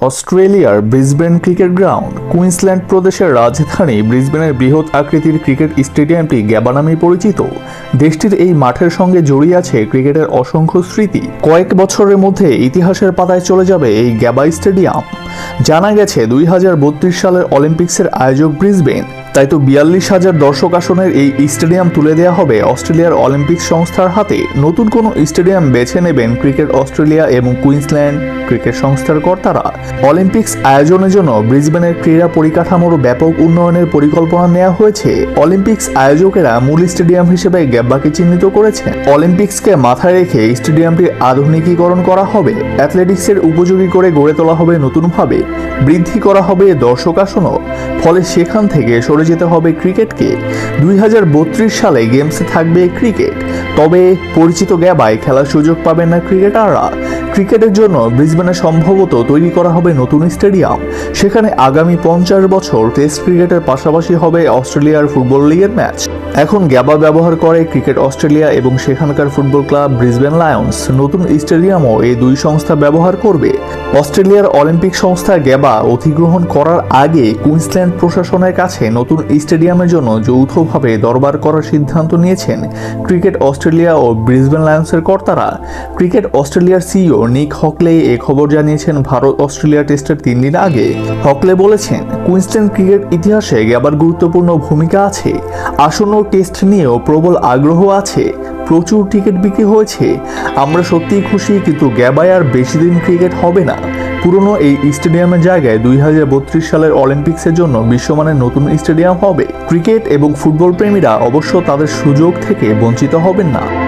অস্ট্রেলিয়ার Brisbane cricket ground, Queensland প্রদেশের রাজধানী ব্রিসবেনের বৃহৎ আকৃতির ক্রিকেট স্টেডিয়ামটি গ্যাবা নামে পরিচিত। দেশটির এই মাঠের সঙ্গে জড়িয়ে আছে ক্রিকেটের অসংখ্য স্মৃতি। কয়েক বছরের মধ্যে ইতিহাসের পাতায় চলে যাবে এই গ্যাবা স্টেডিয়াম। জানা গেছে দুই হাজার বত্রিশ সালের অলিম্পিক্সের আয়োজক ব্রিসবেন তাই তো বিয়াল্লিশ হাজার দর্শক আসনের এই স্টেডিয়াম তুলে দেওয়া হবে। অস্ট্রেলিয়ার অলিম্পিক সংস্থার হাতে নতুন কোনো স্টেডিয়াম বেছে নেবেন ক্রিকেট অস্ট্রেলিয়া এবং কুইন্সল্যান্ড ক্রিকেট সংস্থার কর্তারা। অলিম্পিক্স আয়োজনের জন্য ব্রিসবেনের ক্রীড়া পরিকাঠামোর ব্যাপক উন্নয়নের পরিকল্পনা নেওয়া হয়েছে। অলিম্পিক্স আয়োজকেরা মূল স্টেডিয়াম হিসেবে গ্যাব্বাকে চিহ্নিত করেছেন। অলিম্পিক্সকে মাথায় রেখে স্টেডিয়ামটির আধুনিকীকরণ করা হবে। অ্যাথলেটিক্সের উপযোগী করে গড়ে তোলা হবে নতুনভাবে। বৃদ্ধি করা হবে দর্শক আসনও। ফলে সেখান থেকে সরে যেতে হবে ক্রিকেটকে। দুই হাজার বত্রিশ সালে গেমসে থাকবে ক্রিকেট। তবে পরিচিত গ্যাবায় খেলার সুযোগ পাবে না ক্রিকেটাররা। ক্রিকেটের জন্য ব্রিসবেনে সম্ভবত তৈরি করা হবে নতুন স্টেডিয়াম। সেখানে আগামী পঞ্চাশ বছর টেস্ট ক্রিকেটের পাশাপাশি হবে অস্ট্রেলিয়ার ফুটবল লিগের ম্যাচ। এখন গ্যাবা ব্যবহার করে ক্রিকেট অস্ট্রেলিয়া এবং সেখানকার ফুটবল ক্লাব ব্রিসবেন লায়ন্স। নতুন স্টেডিয়ামও এই দুই সংস্থা ব্যবহার করবে। অস্ট্রেলিয়ার অলিম্পিক সংস্থা গ্যাবা অধিগ্রহণ করার আগে কুইন্সল্যান্ড প্রশাসনের কাছে নতুন স্টেডিয়ামের জন্য যৌথভাবে দরবার করার সিদ্ধান্ত নিয়েছেন ক্রিকেট অস্ট্রেলিয়া ও ব্রিসবেন লায়ন্সের কর্তারা। ক্রিকেট অস্ট্রেলিয়ার সিইও নিক হকলে এ খবর জানিয়েছেন ভারত অস্ট্রেলিয়া টেস্টের তিন দিন আগে। হকলে বলেছেন, কুইন্সল্যান্ড ক্রিকেট ইতিহাসে গ্যাবার গুরুত্বপূর্ণ ভূমিকা আছে। আসন্ন টেস্ট নিয়েও প্রবল আগ্রহ আছে। প্রচুর টিকিট বিক্রি হয়েছে। আমরা সত্যিই খুশি, কিন্তু গ্যাবায় আর বেশি দিন ক্রিকেট হবে না। পুরনো এই স্টেডিয়ামের জায়গায় দুই হাজার বত্রিশ সালের অলিম্পিক্সের জন্য বিশ্বমানের নতুন স্টেডিয়াম হবে। ক্রিকেট এবং ফুটবল প্রেমীরা অবশ্য তাদের সুযোগ থেকে বঞ্চিত হবেন না।